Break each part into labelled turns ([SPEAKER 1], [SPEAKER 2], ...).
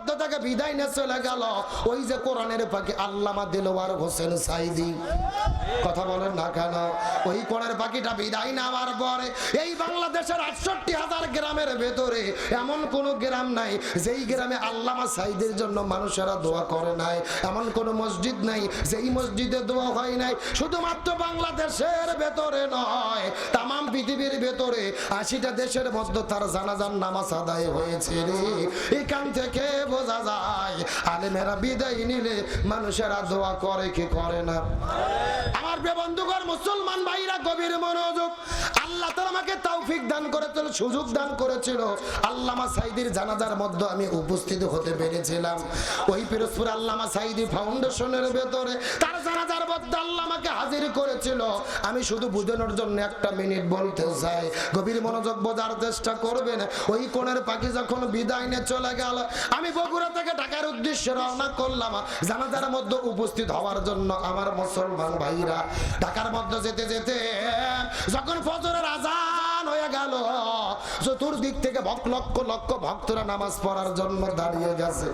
[SPEAKER 1] মধ্য থেকে বিদায় নিয়ে চলে গেল। ওই যে কোরআনের পাখি, আল্লামা দিলওয়ার হোসেন সাইদি কথা বলেন না কেন? ওই কোরআনের পাখিটা বিদায় নেওয়ার পরে এই বাংলাদেশের আটষট্টি হাজার গ্রামের ভেতরে এমন কোন গ্রাম নাই, যেই গ্রামে আল্লামা সাইদের জন্য মানুষেরা দোয়া করে নাই। এমন কোন মসজিদ নাই, যেই মসজিদে দোয়া হয় নাই। শুধুমাত্র বাংলাদেশের ভেতরে নয় তাম পৃথিবীর ভেতরে আশিটা দেশের মধ্যে তার জানাজান নামাজ আদায় হয়েছে রে। এখান থেকে বোঝা যায়। আলেমেরা বিদায় নিলে মানুষেরা দোয়া করে কি করে না? আমার বেবন্ধুকর মুসলমান ভাইরা, গভীর মনোযোগ আল্লাহ তাআলা আমাকে তৌফিক দান করেছিল, সুযোগ দান করেছিল। আল্লামা সাইদির জানাজার মধ্যে আমি উপস্থিত হতে পেরেছিলাম। ওই পিরোজপুর আল্লামা সাইদি ফাউন্ডেশনের ভেতরে তার জানাজার মধ্যে আল্লাহ আমাকে হাজির করেছিল। আমি শুধু বুঝানোর জন্য একটা মিনিট বলতে চাই, গভীর মনোযোগ বোঝার চেষ্টা করবেন। ওই কোণের পাখি যখন বিদায় নিয়ে চলে গেল, আমি বগুড়া থেকে ঢাকার উদ্দেশ্যে রওনা করলাম। জানাজার মধ্যে উপস্থিত হওয়ার জন্য আমার মুসলমান ভাইরা ঢাকার মধ্যে যেতে যেতে যখন ফজরের আজান হয়ে গেল চতুর্দিক থেকে ভক্ত লক্ষ লক্ষ ভক্তরা নামাজ পড়ার জন্য দাঁড়িয়ে গেছে।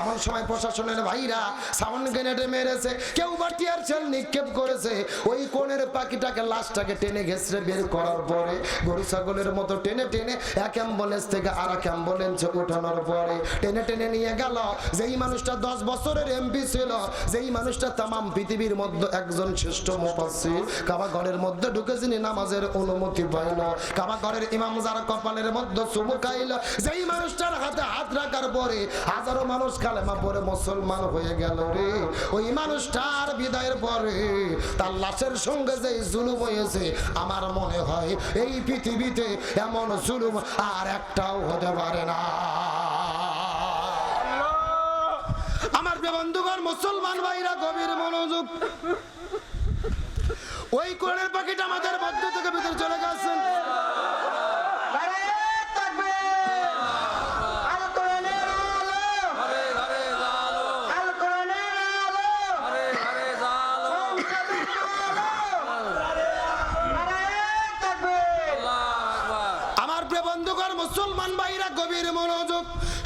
[SPEAKER 1] এমন সময় প্রশাসনের ভাইরা সাউন্ড গ্রেনেডে মেরেছে। কেউ বা টিয়ার সেল নিক্ষেপ করেছে। ওই কোণের পাখিটাকে লাশটাকে টেনে ঘেসড়ে বের করার পরে গরু ছাগলের মতো টেনে টেনে এক অ্যাম্বুলেন্স থেকে আর এক অ্যাম্বুলেন্সে উঠানোর পরে টেনে টেনে নিয়ে গেল। যেই মানুষটা দশ বছরের এমপি ছিল, যেই মানুষটা তামাম পৃথিবীর মধ্যে একজন শ্রেষ্ঠ মুফাসসির। কাবা ঘরের মধ্যে ঢুকেছিনি নামাজের অনুমতি পাইল। কাবা ঘরের ইমাম যারা কপালের মধ্যে চুমুকাইল যেই মানুষটার হাতে হাত রাখার পরে হাজারো মানুষ কালেমা পরে মুসলমান হয়ে গেল রে। ওই মানুষটার বিদায়ের পরে তার লাশের সঙ্গে যে জুলুম হয়েছে, আমার মনে হয় এই পৃথিবীতে এমন জুলুম আর একটাও হতে পারে না। আমার বন্ধুগণ, মুসলমান ভাইরা, গভীর মনোযোগ। ওই কোরআনের পাখিটা আমাদের মধ্য থেকে ভিতরে চলে গেছেন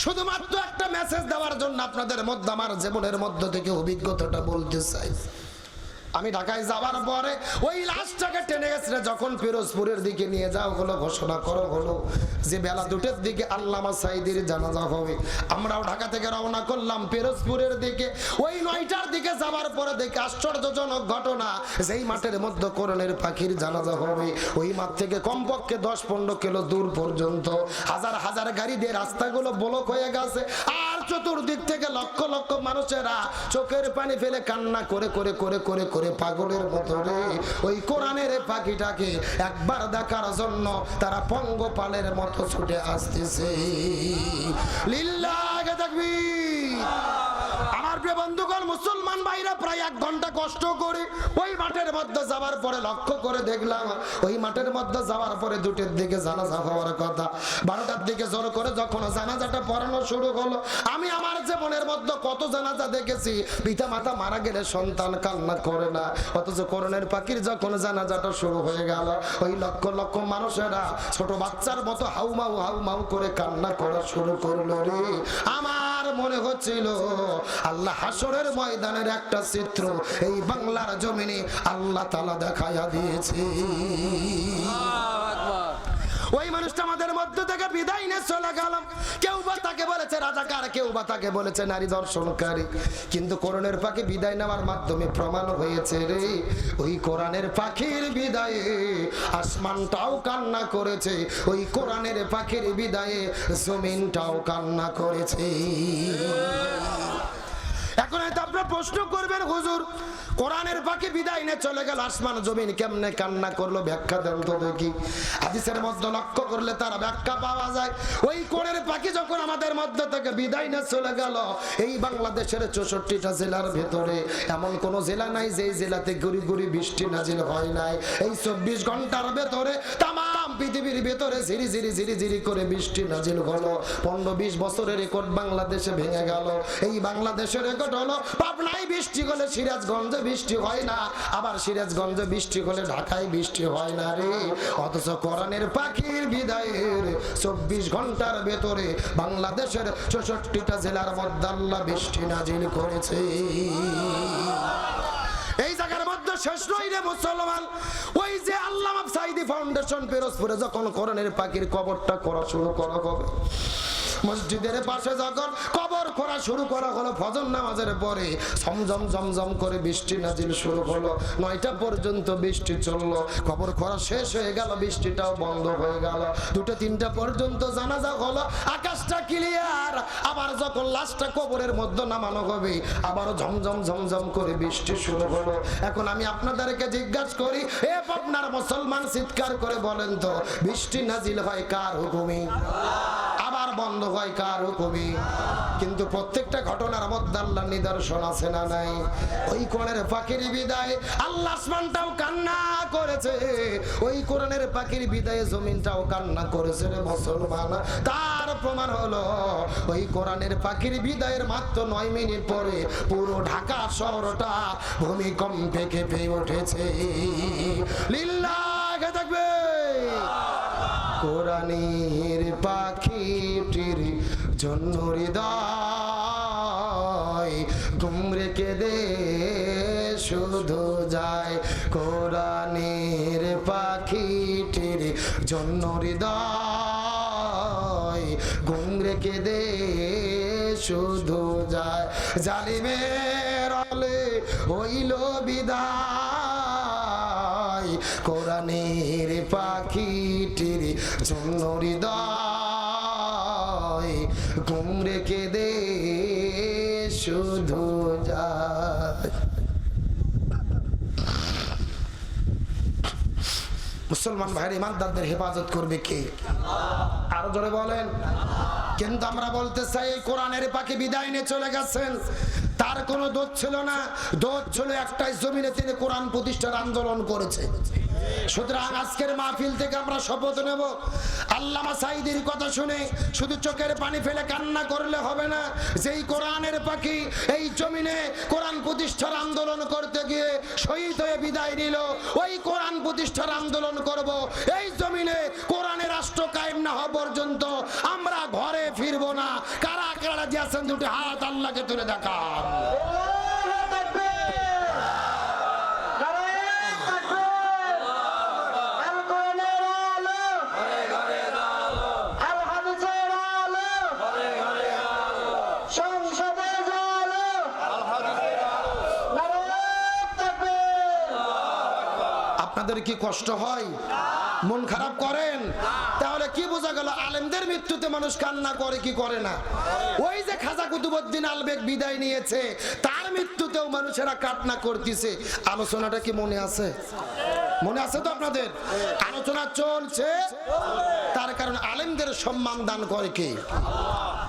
[SPEAKER 1] শুধুমাত্র একটা মেসেজ দেওয়ার জন্য আপনাদের মধ্যে আমার জীবনের মধ্য থেকে অভিজ্ঞতাটা বলতে চাই। আমি ঢাকায় যাওয়ার পরে ওই লাশটাকে টেনে গেছে যখন ফিরোজপুরের দিকে নিয়ে যাওয়া হলো, ঘোষণা করা হলো যে বেলা দুটের দিকে আল্লামা সাইদির জানাজা হবে। আমরাও ঢাকা থেকে রওনা করলাম ফিরোজপুরের দিকে। ওই নয়টার দিকে যাওয়ার পরে দেখে আশ্চর্যজনক ঘটনা, যেই মাঠের মধ্যে করণের পাখির জানাজা হবে। ওই মাঠ থেকে কমপক্ষে দশ পনেরো কিলো দূর পর্যন্ত। হাজার হাজার গাড়ি দিয়ে রাস্তাগুলো ব্লক হয়ে গেছে। আর চতুর্দিক থেকে লক্ষ লক্ষ মানুষেরা চোখের পানি ফেলে কান্না করে করে করে করে করে পাগলের মতো রে ওই কোরআনের পাখিটাকে একবার দেখার জন্য তারা পঙ্গপালের মতো ছুটে আসতেছে। লিল্লাহ তাকবীর। ভাইরা প্রায় এক ঘণ্টা কষ্ট করে ওই মাঠের মধ্যে যাওয়ার পরে লক্ষ্য করে দেখলাম, ওই মাঠের মধ্যে যাওয়ার পরে দুটের দিকে জানাজা হওয়ার কথা। বারোটার দিকে জোর করে যখন জানাজাটা পড়ানো শুরু হলো, আমি আমার জীবনের মধ্যে কত জানাজা দেখেছি। পিতা মাতা মারা গেলে সন্তান কান্না করে না। অথচ করণের পাখির যখন জানাজাটা শুরু হয়ে গেল, ওই লক্ষ লক্ষ মানুষেরা ছোট বাচ্চার মতো হাউমাউ হাউমাউ করে কান্না করা শুরু করল রে। আমার মনে হচ্ছিল আল্লাহ হাসরের ময়দানের একটা চিত্র এই বাংলার জমিনে আল্লাহ তালা দেখাইয়া দিয়েছে
[SPEAKER 2] আল্লাহু আকবার
[SPEAKER 1] ওই মানুষটা আমাদের মধ্য থেকে বিদায় নিয়ে চলে গেলাম। কেউ বা তাকে বলেছে রাজাকার, কেউ বা তাকে বলেছে নারী দর্শনকারী। কিন্তু কোরআনের পাখি বিদায় নেওয়ার মাধ্যমে প্রমাণ হয়েছে রে, ওই কোরআনের পাখির বিদায়ে আসমানটাও কান্না করেছে, ওই কোরআনের পাখির বিদায়ে জমিনটাও কান্না করেছে। এখন হয়তো আপনারা প্রশ্ন করবেন, হুজুর, কোরআনের পাখি বিদায় নিয়ে চলে গেল, আসমান জমিন কেমনে কান্না করল, ব্যাখ্যা দেন তো দেখি। হাদিসের মধ্যে লক্ষ্য করলে তারা ব্যাখ্যা পাওয়া যায়। ওই কোরআনের পাখি যখন আমাদের মধ্যে থেকে বিদায় নিয়ে চলে গেল, এই বাংলাদেশের চৌষট্টিটা জেলার ভেতরে এমন কোন জেলা নাই যেই জেলাতে গুড়ি গুড়ি বৃষ্টি নাজিল হয় নাই। এই চব্বিশ ঘণ্টার ভেতরে তাম পৃথিবীর ভেতরে ঝিরি ঝিরি ঝিরি ঝিরি করে বৃষ্টি নাজিল হলো। পনেরো বিশ বছরের রেকর্ড বাংলাদেশে ভেঙে গেল। এই বাংলাদেশের রেকর্ড হলো, পাবনায় বৃষ্টি হলে সিরাজগঞ্জে বৃষ্টি হয় না, আবার সিরাজগঞ্জে বৃষ্টি হলে ঢাকায় বৃষ্টি হয় না রে। অথচ কোরআনের পাখির বিদায়ের চব্বিশ ঘণ্টার ভেতরে বাংলাদেশের চৌষট্টিটা জেলার মধ্যে আল্লাহ বৃষ্টি নাজিল করেছে। শেষ নয় রে মুসলমান। ওই যে আল্লাহ সাইদি ফাউন্ডেশন পেরোজপুরে যখন কোরআনের পাখির কবরটা করা শুরু করা হবে মসজিদের পাশে যখন কবর করা শুরু করা হলো, ফজর নামাজের পরে ঝমঝম ঝমঝম করে বৃষ্টি নাজিল শুরু হলো। নয়টা পর্যন্ত বৃষ্টি চলল। কবর করা শেষ হয়ে গেল, বৃষ্টিটাও বন্ধ হয়ে গেল। দুটো, তিনটা পর্যন্ত জানাজা হলো, আকাশটা ক্লিয়ার আবার যখন লাশটা কবরের মধ্যে নামানো হবে, আবারও ঝমঝম ঝমঝম করে বৃষ্টি শুরু হলো। এখন আমি আপনাদেরকে জিজ্ঞাসা করি, এ আপনার মুসলমান চিৎকার করে বলেন তো, বৃষ্টি নাজিল হয় কার হুকুমে? আবার বন্ধ হয় কার হুকুমে কিন্তু প্রত্যেকটা ঘটনার মধ্যে আল্লাহ নিদর্শন আছে না নাই? ওই কোরআনের পাখির বিদায় আল্লাহ আসমানটাও কান্না করেছে। ওই কোরআনের পাখির বিদায়ে জমিনটাও কান্না করেছে রে মুসলমান। তার প্রমাণ হলো, ওই কোরআনের পাখির বিদায়ের মাত্র নয় মিনিট পরে পুরো ঢাকা শহরটা ভূমিকম্পে কেঁপে উঠেছে। লিল্লাহ থাকবে। কোরআনের পাখিটির জন্য হৃদয় গুমরে কেঁদে শুধু যায়। কোরআনের পাখিটির জন্য হৃদয় গুমরে কেঁদে শুধু যায়। জালিমের হইল বিদায়। কোরআনের পাখিটির জন্য হৃদয় ঘুম রেখে দে শুধু যায়। মুসলমান ভাইয়ের ইমানদারদের হেফাজত করবে কে? আরও জোরে বলেন। কিন্তু আমরা বলতে চাই কোরআনের পাখি বিদায় নিয়ে চলে গেছেন। তার কোনো দোষ ছিল না। দোষ ছিল একটাই জমিনে তিনি কোরআন প্রতিষ্ঠার আন্দোলন করেছে সুতরাং আজকের মাহফিল থেকে আমরা শপথ নেব। আল্লামা সাইদির কথা শুনে শুধু চোখের পানি ফেলে কান্না করলে হবে না। যেই কোরআনের পাখি এই জমিনে কোরআন প্রতিষ্ঠার আন্দোলন করতে গিয়ে শহীদ হয়ে বিদায় নিল, ওই কোরআন প্রতিষ্ঠার আন্দোলন করব। এই জমিনে কোরআনের রাষ্ট্র কায়েম না হওয়া পর্যন্ত আমরা ঘরে ফিরবো না। কারা কারা যে আছেন দুটি হাত আল্লাহকে তুলে দেখান
[SPEAKER 2] ঘরে ঘরে আলো ঘরে ঘরে আলো
[SPEAKER 1] আপনাদের কি কষ্ট হয়? মন খারাপ করেন? তাহলে কি বোঝা গেল, আলেমদের মৃত্যুতে মানুষ কান্না করে, কি করে না? ওই যে খাজা কুতুবুদ্দিন আলবেগ বিদায় নিয়েছে, তার মৃত্যুতেও মানুষেরা কান্না করতেছে। আলোচনাটা কি মনে আছে? মনে আছে তো আপনাদের? আলোচনা চলছে, তার কারণ আলেমদের সম্মান দান করে কে?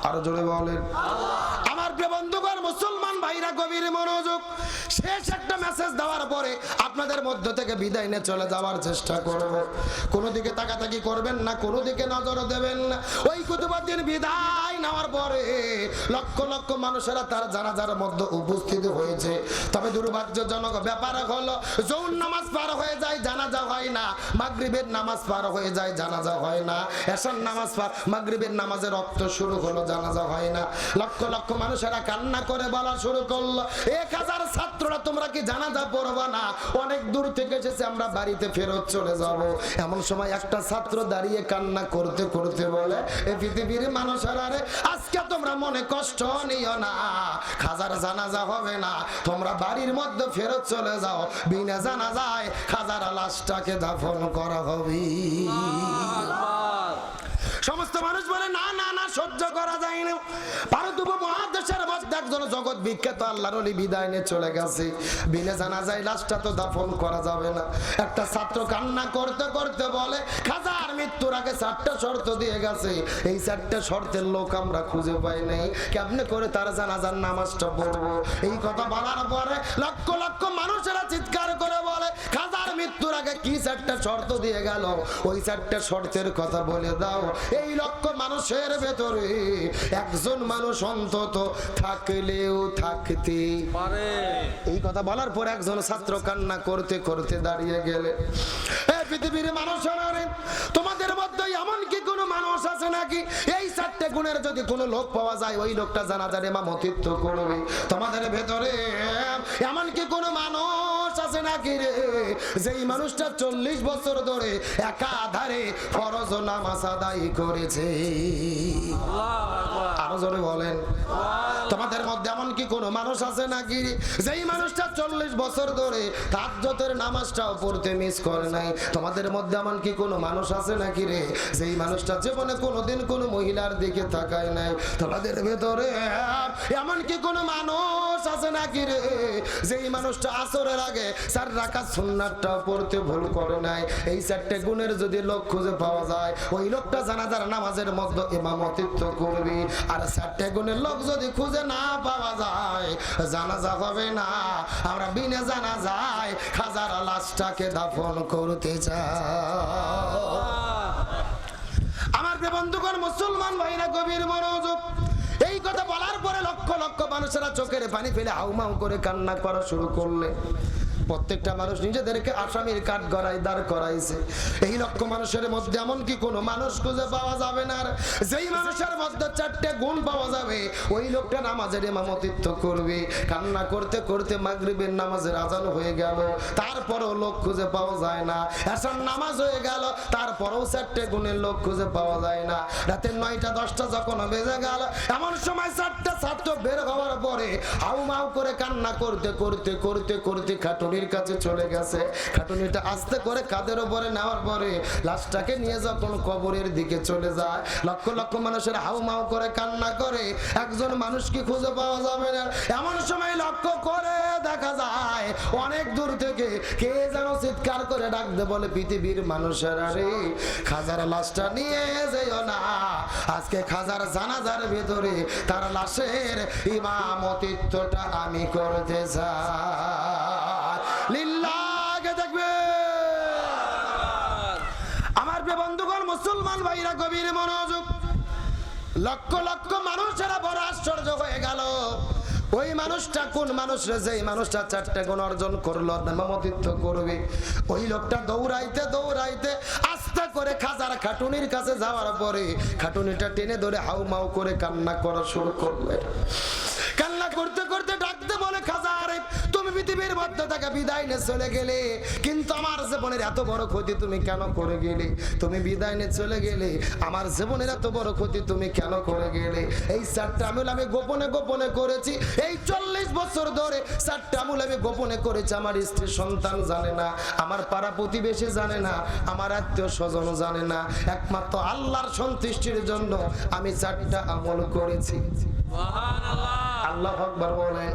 [SPEAKER 1] আরও জোরে বলেন। আমার বন্ধুগণ, মুসলমান ভাইরা, গভীর মনোযোগ শেষ একটা মেসেজ দেওয়ার পরে আপনাদের মধ্য থেকে বিদায় নিয়ে চলে যাওয়ার চেষ্টা করব। কোনো দিকে তাকাতাকি করবেন না, কোনো দিকে নজর দেবেন না। ওই কুতুবাদ্দিন বিদায়। নেওয়ার পরে লক্ষ লক্ষ মানুষেরা তার জানাজার মধ্যে উপস্থিত হয়েছে। তবে দুর্ভাগ্যজনক ব্যাপার হলো যৌন নামাজ পার হয়ে যায়, জানাজা হয় না। মাগরিবের নামাজ পার হয়ে যায়, জানাজা হয় না। এসার নামাজ পার, মাগরিবের নামাজের রক্ত শুরু হলো, জানাজা হয় না। লক্ষ লক্ষ মানুষেরা কান্না করে বলা শুরু করল, এক হাজার ছাত্ররা, তোমরা কি জানাজা পড়বা না? অনেক দূর থেকে এসেছে, আমরা বাড়িতে ফেরত চলে যাব। এমন সময় একটা ছাত্র দাঁড়িয়ে কান্না করতে করতে বলে, এ পৃথিবীর মানুষেরা রে আজকে তোমরা মনে কষ্ট নিও না। খাজার জানাজা হবে না। তোমরা বাড়ির মধ্যে ফেরত চলে যাও। বিনা জানাজায় খাজার লাশটাকে দাফন করা হবে। সমস্ত মানুষ বলে না না সহ্য করা যায় না ভারত উপমহাদেশ বাংলাদেশের মধ্যে একজন জগৎ বিখ্যাত, আল্লাহর অলি বিদায় নিয়ে চলে গেছে। বিনে জানা যায় লাশটা তো দাফন করা যাবে না। একটা ছাত্র কান্না করতে করতে বলে, খাজার মৃত্যুর আগে চারটা শর্ত দিয়ে গেছে। এই চারটা শর্তের লোক আমরা খুঁজে পাই নাই। কেমনে করে তার জানাজার নামাজটা পড়ব? এই কথা বলার পরে লক্ষ লক্ষ মানুষেরা চিৎকার করে বলে, খাজার মৃত্যুর আগে কি চারটা শর্ত দিয়ে গেল? ওই চারটা শর্তের কথা বলে দাও। এই লক্ষ মানুষের ভেতরে একজন মানুষ অন্তত থাকলেও থাকতে
[SPEAKER 2] পারে।
[SPEAKER 1] এই কথা বলার পর একজন ছাত্র কান্না করতে করতে দাঁড়িয়ে গেলে পৃথিবীর মানুষেরা তোমাদের মধ্যে এমন কি কোনো মানুষ আছে নাকি? এই চারটে গুণের যদি কোনো লোক পাওয়া যায়, ওই লোকটা জানা যাবে মামতিত্ব করবে। তোমাদের ভেতরে এমন কি কোনো মানুষ আছে নাকি রে? যেই মানুষটা চল্লিশ বছর ধরে একাধারে ফরজ নামাজ আদায় করেছে। আরও জোরে বলেন। তোমাদের মধ্যে এমন কি কোনো মানুষ আছে নাকি? যেই মানুষটা চল্লিশ বছর ধরে তাজ্জতের নামাজটাও পড়তে মিস করে নাই। তোমাদের মধ্যে এমন কি কোনো মানুষ আছে নাকি রে? যেই মানুষটা জীবনে কোনোদিন কোনো মহিলার দিকে তাকায় নাই। তোমাদের ভেতরে এমন কি কোনো মানুষ আছে নাকি রে? যেই মানুষটা আসরের আগে চার রাখা সুন্নাতটাও পড়তে ভুল করে নাই। এই চারটে গুণের যদি লোক খুঁজে পাওয়া যায় ওই লোকটা জানাজার নামাজের মধ্যে ইমামতিত্ব করবি। আর চারটে গুণের লোক যদি খুঁজে না পাওয়া যায় জানাজা হবে না। আমরা বিনে জানা যায় খাজার লাশটাকে দাফন করতে চাই। আমার বন্ধুগণ মুসলমান ভাইরা গভীর মনোযোগ কথা বলার পরে লক্ষ লক্ষ মানুষেরা চোখের পানি ফেলে হাউমাউ করে কান্না করা শুরু করলে। প্রত্যেকটা মানুষ নিজেদেরকে আসামির কাঠ গড়াই দাঁড় করাইছে। এই লক্ষ মানুষের মধ্যে এমন কি কোনো মানুষ খুঁজে পাওয়া যাবে না। যেই মানুষের মধ্যে চারটে গুণ পাওয়া যাবে, ওই লোকটা নামাজের ইমামতিত্ব করবে। কান্না করতে করতে মাগরিবের নামাজের আজান হয়ে গেল। তারপরেও লোক খুঁজে পাওয়া যায় না। এসব নামাজ হয়ে গেল, তারপরেও চারটে গুণের লোক খুঁজে পাওয়া যায় না। রাতের নয়টা, দশটা যখন বেজে গেল, এমন সময় চারটা ছাত্র বের হওয়ার পরে হাউ মাউ করে কান্না করতে করতে করতে করতে খাটুনির কাছে চলে গেছে। খাটুনিটা আস্তে করে কাদের উপরে নেওয়ার পরে লাশটাকে নিয়ে যখন কবরের দিকে চলে যায়, লক্ষ লক্ষ মানুষের হাউ মাউ করে, কান্না করে, একজন মানুষকে খুঁজে পাওয়া যাবে না? এমন সময় লক্ষ্য করে দেখা যায়, অনেক দূর থেকে কে যেন চিৎকার করে ডাকতে বলে, পৃথিবীর মানুষেরা রে, খাজার লাশটা নিয়ে যেও না। আজকে খাজার জানাজার ভেতরে তার লাশের ইমামতিত্বটা আমি করতে চাই লিল্লাহকে দেখবে আমার প্রিয় বন্ধুগণ মুসলমান ভাইরা গভীর মনোযোগ। লক্ষ লক্ষ মানুষেরা বড় আশ্চর্য হয়ে গেল। ওই মানুষটা কোন মানুষ রে? যে মানুষটা চারটে গুণ অর্জন করল নামামতিত্ব করবে। ওই লোকটা দৌড়াইতে দৌড়াইতে আস্তে করে খাজার খাটুনির কাছে যাওয়ার পরে খাটুনিটা টেনে ধরে হাউ মাউ করে কান্না করা শুরু করবে পৃথিবীর মধ্যে থেকে বিদায় নিয়ে চলে গেলে কিন্তু আমার জীবনের এত বড় ক্ষতি তুমি কেন করে গেলে? তুমি বিদায় নিয়ে চলে গেলে আমার জীবনের এত বড় ক্ষতি তুমি কেন করে গেলে? এই চারটা আমল আমি গোপনে গোপনে করেছি। এই চল্লিশ বছর ধরে চারটা আমল আমি গোপনে করেছি। আমার স্ত্রী সন্তান জানে না আমার পাড়া প্রতিবেশী জানে না আমার আত্মীয় স্বজন জানে না। একমাত্র আল্লাহর সন্তুষ্টির জন্য আমি চারটা আমল করেছি। আল্লাহ আকবার বলেন।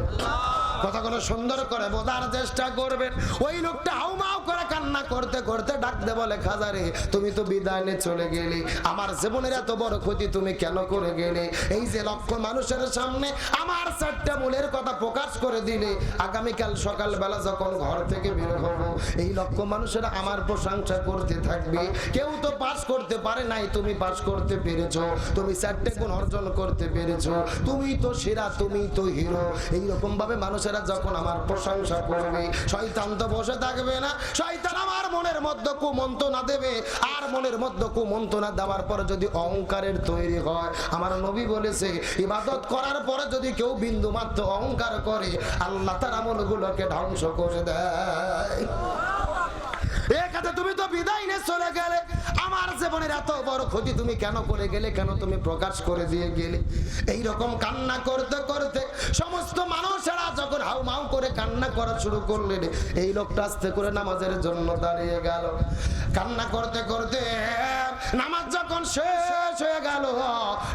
[SPEAKER 1] কথাগুলো সুন্দর করে বোঝার চেষ্টা করবেন ওই লোকটা হাউমাউ করে কান্না করতে করতে ডাকতে বলে, খাজারে, তুমি তো বিদায় নিয়ে চলে গেলে। আমার জীবনের এত বড় ক্ষতি তুমি কেন করে গেলে? এই যে লক্ষ মানুষের সামনে আমার চারটা মূলের কথা প্রকাশ করে দিলে, আগামীকাল সকালবেলা যখন ঘর থেকে বের হব, এই লক্ষ মানুষেরা আমার প্রশংসা করতে থাকবে। কেউ তো পাস করতে পারে নাই, তুমি পাস করতে পেরেছ। তুমি চারটে গুণ অর্জন করতে পেরেছ। তুমি তো সেরা, তুমি তো হিরো। এইরকম ভাবে মানুষেরা যখন আমার প্রশংসা করবে, শয়তান তো বসে থাকবে না। শয়তান আমার মনের মধ্যে কুমন্ত্রণা দেবে, আর মনের মধ্যে কুমন্ত্রণা দেওয়ার পর যদি অহংকারের তৈরি হয়, আমার নবী বলেছে, ইবাদত করার পরে যদি কেউ বিন্দু মাত্র অহংকার করে, আল্লাহ তার আমলগুলোকে ধ্বংস করে দেয়। একাতে তুমি তো বিদায় নিয়ে চলে গেলে। আমার জীবনের এত বড় ক্ষতি তুমি কেন করে গেলে? কেন তুমি প্রকাশ করে দিয়ে গেলে? এই রকম কান্না করতে করতে সমস্ত মানুষেরা যখন হাউ মাউ করে কান্না করা শুরু করলেন, এই লোকটা আস্তে করে নামাজের জন্য দাঁড়িয়ে গেল। কান্না করতে করতে নামাজ যখন শেষ হয়ে গেল,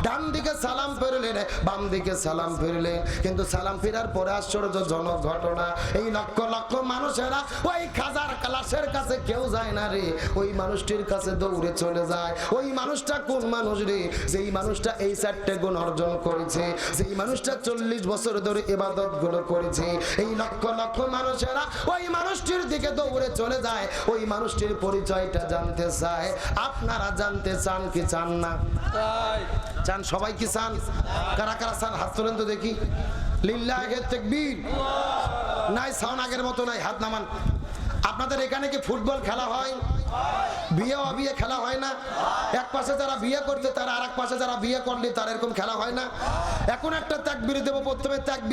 [SPEAKER 1] ডান দিকে সালাম ফেরলেন, বাম দিকে সালাম ফিরলেন। কিন্তু সালাম ফেরার পরে আশ্চর্যজনক ঘটনা, এই লক্ষ লক্ষ মানুষেরা ওই খাজার কালাসের কাছে কেউ যায় না রে? ওই মানুষটির কাছে দৌড়ে চলে যায়। ওই মানুষটা কোন মানুষ রে? যেই মানুষটা এই চারটে গুণ অর্জন করেছে। যেই মানুষটা চল্লিশ বছর ধরে ইবাদতগুলো করেছে। এই লক্ষ লক্ষ মানুষেরা ওই মানুষটির দিকে দৌড়ে চলে যায়। ওই মানুষটির পরিচয়টা জানতে চায়। আপনারা জানতে চান কি চান না? চান? সবাই কি চান? কারা কারা চান? হাত তোলেন তো দেখি। লিল্লা আগের তেকবীর নাই সাউন আগের মতো নাই। হাত নামান। আপনাদের এখানে কি ফুটবল খেলা হয়? বিয়ে অবিয়ে খেলা হয় না? এক পাশে যারা বিয়ে করতে তারা আর এক পাশে যারা বিয়ে করলে তার এরকম খেলা হয় না? এখন একটা ত্যাগ বিরুদ্ধে প্রথমে তাকবির